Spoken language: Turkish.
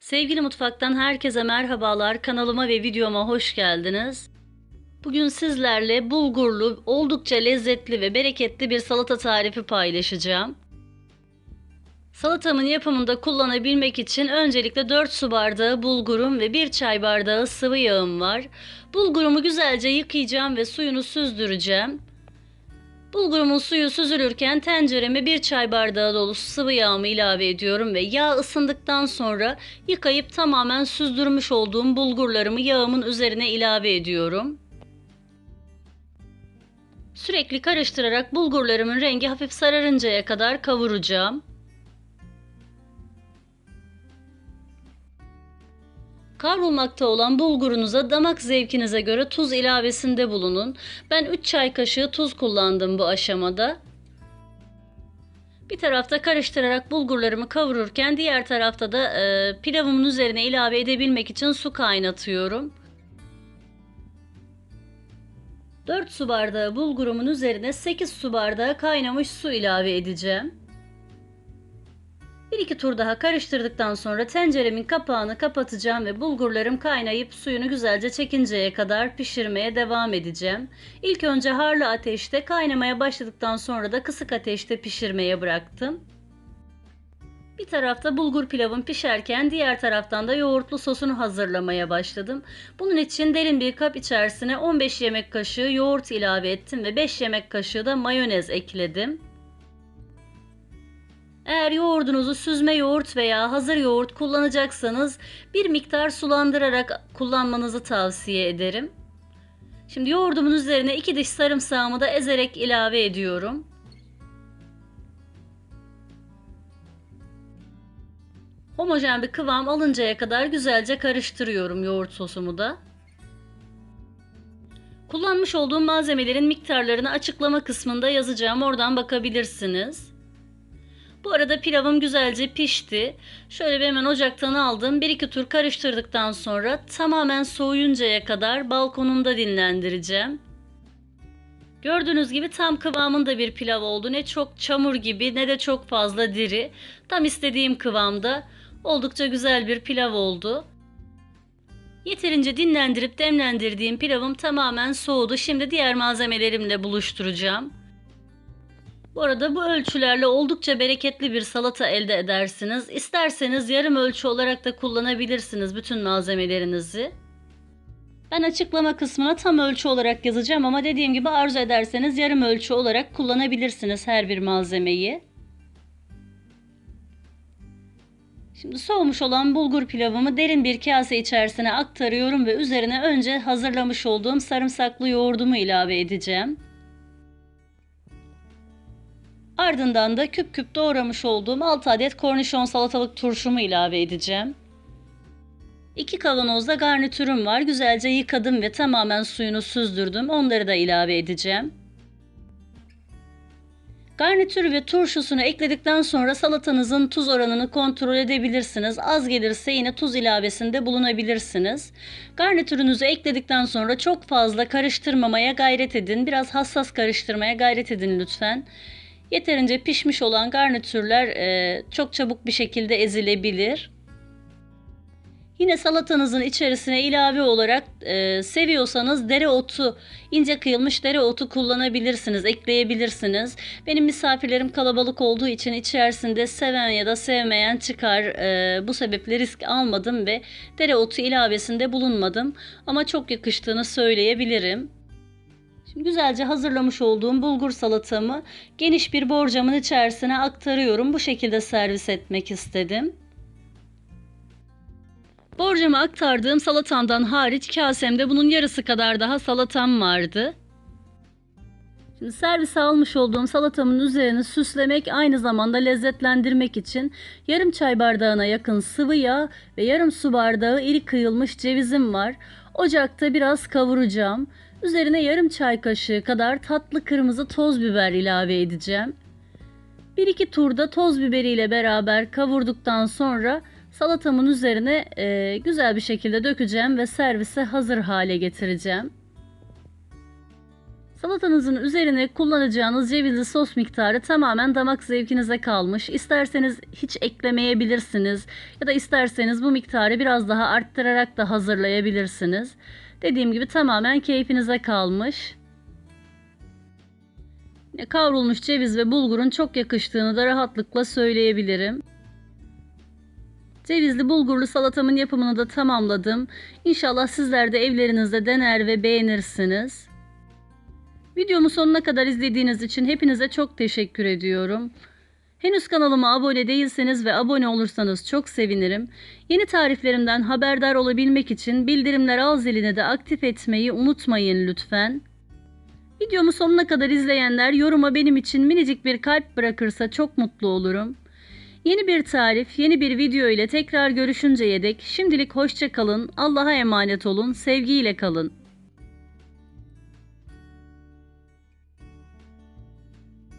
Sevgili mutfaktan herkese merhabalar. Kanalıma ve videoma hoş geldiniz. Bugün sizlerle bulgurlu, oldukça lezzetli ve bereketli bir salata tarifi paylaşacağım. Salatamın yapımında kullanabilmek için öncelikle 4 su bardağı bulgurum ve 1 çay bardağı sıvı yağım var. Bulgurumu güzelce yıkayacağım ve suyunu süzdüreceğim. Bulgurumun suyu süzülürken tencereme bir çay bardağı dolusu sıvı yağımı ilave ediyorum ve yağ ısındıktan sonra yıkayıp tamamen süzdürmüş olduğum bulgurlarımı yağımın üzerine ilave ediyorum. Sürekli karıştırarak bulgurlarımın rengi hafif sararıncaya kadar kavuracağım. Kavrulmakta olan bulgurunuza damak zevkinize göre tuz ilavesinde bulunun. Ben 3 çay kaşığı tuz kullandım bu aşamada. Bir tarafta karıştırarak bulgurlarımı kavururken diğer tarafta da e, pilavımın üzerine ilave edebilmek için su kaynatıyorum. 4 su bardağı bulgurumun üzerine 8 su bardağı kaynamış su ilave edeceğim. Bir iki tur daha karıştırdıktan sonra tenceremin kapağını kapatacağım ve bulgurlarım kaynayıp suyunu güzelce çekinceye kadar pişirmeye devam edeceğim. İlk önce harlı ateşte kaynamaya başladıktan sonra da kısık ateşte pişirmeye bıraktım. Bir tarafta bulgur pilavım pişerken diğer taraftan da yoğurtlu sosunu hazırlamaya başladım. Bunun için derin bir kap içerisine 15 yemek kaşığı yoğurt ilave ettim ve 5 yemek kaşığı da mayonez ekledim. Eğer yoğurdunuzu süzme yoğurt veya hazır yoğurt kullanacaksanız bir miktar sulandırarak kullanmanızı tavsiye ederim. Şimdi yoğurdumun üzerine iki diş sarımsağımı da ezerek ilave ediyorum. Homojen bir kıvam alıncaya kadar güzelce karıştırıyorum yoğurt sosumu da. Kullanmış olduğum malzemelerin miktarlarını açıklama kısmında yazacağım. Oradan bakabilirsiniz. Bu arada pilavım güzelce pişti. Şöyle bir hemen ocaktan aldım. Bir iki tur karıştırdıktan sonra tamamen soğuyuncaya kadar balkonumda dinlendireceğim. Gördüğünüz gibi tam kıvamında bir pilav oldu. Ne çok çamur gibi ne de çok fazla diri. Tam istediğim kıvamda oldukça güzel bir pilav oldu. Yeterince dinlendirip demlendirdiğim pilavım tamamen soğudu. Şimdi diğer malzemelerimle buluşturacağım. Bu arada bu ölçülerle oldukça bereketli bir salata elde edersiniz. İsterseniz yarım ölçü olarak da kullanabilirsiniz bütün malzemelerinizi. Ben açıklama kısmına tam ölçü olarak yazacağım ama dediğim gibi arzu ederseniz yarım ölçü olarak kullanabilirsiniz her bir malzemeyi. Şimdi soğumuş olan bulgur pilavımı derin bir kase içerisine aktarıyorum ve üzerine önce hazırlamış olduğum sarımsaklı yoğurdumu ilave edeceğim. Ardından da küp küp doğramış olduğum 6 adet kornişon salatalık turşumu ilave edeceğim. 2 kavanozda garnitürüm var. Güzelce yıkadım ve tamamen suyunu süzdürdüm. Onları da ilave edeceğim. Garnitürü ve turşusunu ekledikten sonra salatanızın tuz oranını kontrol edebilirsiniz. Az gelirse yine tuz ilavesinde bulunabilirsiniz. Garnitürünüzü ekledikten sonra çok fazla karıştırmamaya gayret edin. Biraz hassas karıştırmaya gayret edin lütfen. Yeterince pişmiş olan garnitürler e, çok çabuk bir şekilde ezilebilir. Yine salatanızın içerisine ilave olarak e, seviyorsanız dereotu, ince kıyılmış dereotu kullanabilirsiniz, ekleyebilirsiniz. Benim misafirlerim kalabalık olduğu için içerisinde seven ya da sevmeyen çıkar. E, bu sebeple risk almadım ve dereotu ilavesinde bulunmadım. Ama çok yakıştığını söyleyebilirim. Güzelce hazırlamış olduğum bulgur salatamı geniş bir borcamın içerisine aktarıyorum. Bu şekilde servis etmek istedim. Borcama aktardığım salatamdan hariç kasemde bunun yarısı kadar daha salatam vardı. Şimdi servise almış olduğum salatamın üzerini süslemek aynı zamanda lezzetlendirmek için yarım çay bardağına yakın sıvı yağ ve yarım su bardağı iri kıyılmış cevizim var. Ocakta biraz kavuracağım. Üzerine yarım çay kaşığı kadar tatlı kırmızı toz biber ilave edeceğim. Bir iki turda toz biberiyle beraber kavurduktan sonra salatamın üzerine e, güzel bir şekilde dökeceğim ve servise hazır hale getireceğim. Salatanızın üzerine kullanacağınız cevizli sos miktarı tamamen damak zevkinize kalmış. İsterseniz hiç eklemeyebilirsiniz ya da isterseniz bu miktarı biraz daha arttırarak da hazırlayabilirsiniz. Dediğim gibi tamamen keyfinize kalmış. Kavrulmuş ceviz ve bulgurun çok yakıştığını da rahatlıkla söyleyebilirim. Cevizli bulgurlu salatamın yapımını da tamamladım. İnşallah sizler de evlerinizde dener ve beğenirsiniz. Videomu sonuna kadar izlediğiniz için hepinize çok teşekkür ediyorum. Henüz kanalıma abone değilseniz ve abone olursanız çok sevinirim. Yeni tariflerimden haberdar olabilmek için bildirimler al zilini de aktif etmeyi unutmayın lütfen. Videomu sonuna kadar izleyenler yoruma benim için minicik bir kalp bırakırsa çok mutlu olurum. Yeni bir tarif, yeni bir video ile tekrar görüşünceye dek şimdilik hoşça kalın, Allah'a emanet olun, sevgiyle kalın.